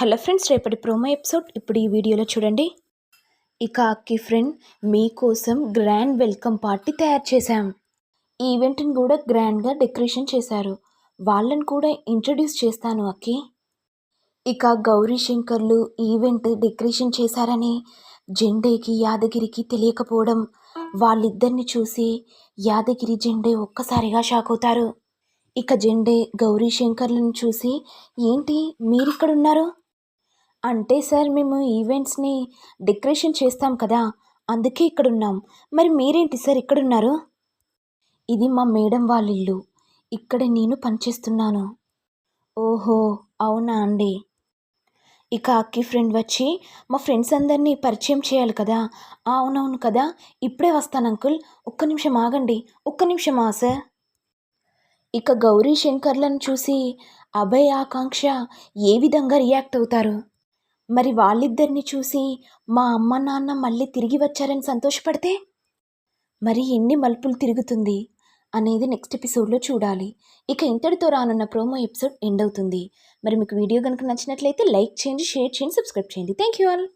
Hello friends రేపటి promo episode. ఇప్పుడు ఈ వీడియోలో చూడండి. ఇక అక్కి ఫ్రెండ్ మీకోసం గ్రాండ్ వెల్కమ్ పార్టీ తయారు చేశాం. ఈవెంట్ని కూడా గ్రాండ్గా డెకరేషన్ చేశారు. వాళ్ళని కూడా ఇంట్రడ్యూస్ చేస్తాను అక్కి. ఇక గౌరీ శంకర్లు ఈవెంట్ డెకరేషన్ చేశారని జెండేకి యాదగిరికి తెలియకపోవడం వాళ్ళిద్దరిని చూసి యాదగిరి జెండే ఒక్కసారిగా షాక్ అవుతారు. ఇక జెండే గౌరీ శంకర్లను చూసి ఏంటి మీరిక్కడున్నారు? అంటే సార్ మేము ఈవెంట్స్ని డెకరేషన్ చేస్తాం కదా అందుకే ఇక్కడ ఉన్నాం మరి మీరేంటి సార్ ఇక్కడున్నారు? ఇది మా మేడం వాళ్ళ ఇల్లు ఇక్కడ నేను పనిచేస్తున్నాను. ఓహో అవునా అండి? ఇక అక్కి ఫ్రెండ్ వచ్చి మా ఫ్రెండ్స్ అందరినీ పరిచయం చేయాలి కదా? అవునవును కదా? ఇప్పుడే వస్తాను అంకుల్. ఒక్క నిమిషం ఆగండి. ఒక్క నిమిషమా సార్. ఇక గౌరీ శంకర్లను చూసి అభయ ఆకాంక్ష ఏ విధంగా రియాక్ట్ అవుతారు? మరి వాళ్ళిద్దరిని చూసి మా అమ్మ నాన్న మళ్ళీ తిరిగి వచ్చారని సంతోషపడితే? మరి ఎన్ని మలుపులు తిరుగుతుంది అనేది నెక్స్ట్ ఎపిసోడ్లో చూడాలి. ఇక ఇంతటితో రానున్న ప్రోమో ఎపిసోడ్ ఎండ్ అవుతుంది. మరి మీకు వీడియో కనుక నచ్చినట్లయితే లైక్ చేయండి షేర్ చేయండి సబ్స్క్రైబ్ చేయండి. Thank you all.